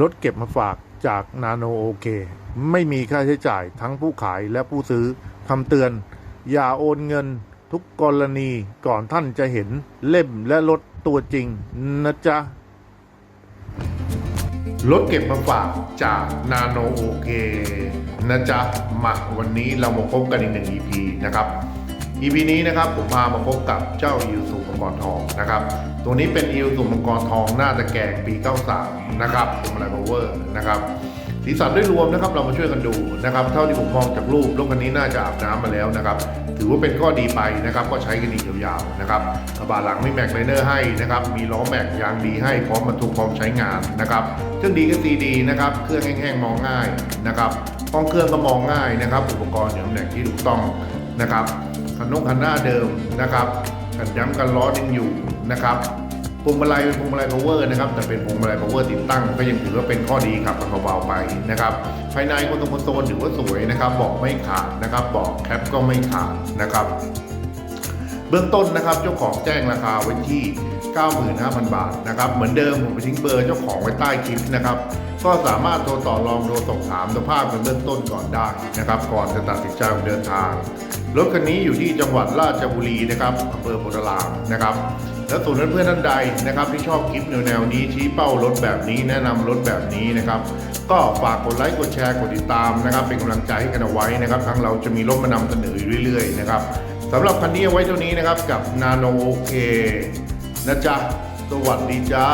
รถเก็บมาฝากจากนาโนโอเค ไม่มีค่าใช้จ่ายทั้งผู้ขายและผู้ซื้อคำเตือน อย่าโอนเงินทุกกรณีก่อนท่านจะเห็นเล่มและรถตัวจริงนะจ๊ะ รถเก็บมาฝากจากนาโนโอเคนะจ๊ะ มาวันนี้เรามาพบกันอีกหนึ่ง EP นะครับ EP นี้นะครับผมพามาพบกับเจ้าอิวสุมังกรทองนะครับ ตัวนี้เป็นอิวสุมังกรทองหน้าตะแกงปี 93 นะครับผมอะไรพาวเวอร์นะครับสีสันด้วยรวมนะครับเรามาช่วยกันดูนะครับ เท่าที่ผมมองจากรูปรถคันนี้น่าจะอาบน้ำมาแล้วนะครับ ถือว่าเป็นข้อดีไปนะครับ ก็ใช้กันอีกยาวๆนะครับกระบะหลังมีแม็กไลเนอร์ให้นะครับ มีล้อแม็กยางดีให้พร้อมบรรทุกพร้อมใช้งานนะครับเครื่องดีก็ซีดีนะครับ เครื่องแห้งๆมองง่ายนะครับห้องเครื่องก็มองง่ายนะครับ อุปกรณ์อยู่ตำแหน่งที่ถูกต้องนะครับ คันนงคันหน้าเดิมนะครับกันย้ำกันล้อยังอยู่นะครับพวงมาลัยเป็นพวงมาลัย power นะครับแต่เป็นพวงมาลัย power ติดตั้ง ก็ยังถือว่าเป็นข้อดีขับเบาๆไปนะครับภายในคอนโซลคอนโซลถือว่าสวยนะครับบอกไม่ขาดนะครับบอกแคปก็ไม่ขาดนะครับเบื้องต้นนะครับเจ้าของแจ้งราคาไว้ที่ 95,000 บาทนะครับเหมือนเดิมผมไปทิ้งเบอร์เจ้าของไว้ใต้คลิปนะครับ ก็สามารถโทรต่อรองโทรสอบถามสภาพเป็นเบื้องต้นก่อนได้นะครับ ก่อนจะตัดสินใจเดินทาง รถคันนี้อยู่ที่จังหวัดราชบุรีนะครับอำเภอโพธารามนะครับ และส่วนเพื่อนท่านใดนะครับ ที่ชอบคลิปแนวๆนี้ชี้เป้ารถแบบนี้แนะนำรถแบบนี้นะครับ ก็ฝากกดไลค์กดแชร์กดติดตามนะครับ เป็นกำลังใจให้กันเอาไว้นะครับทางเราจะมีรถมานำเสนออยู่เรื่อยๆนะครับสำหรับคันนี้เอาไว้เท่านี้นะครับกับนาโนโอเคนะจ๊ะสวัสดีจ้า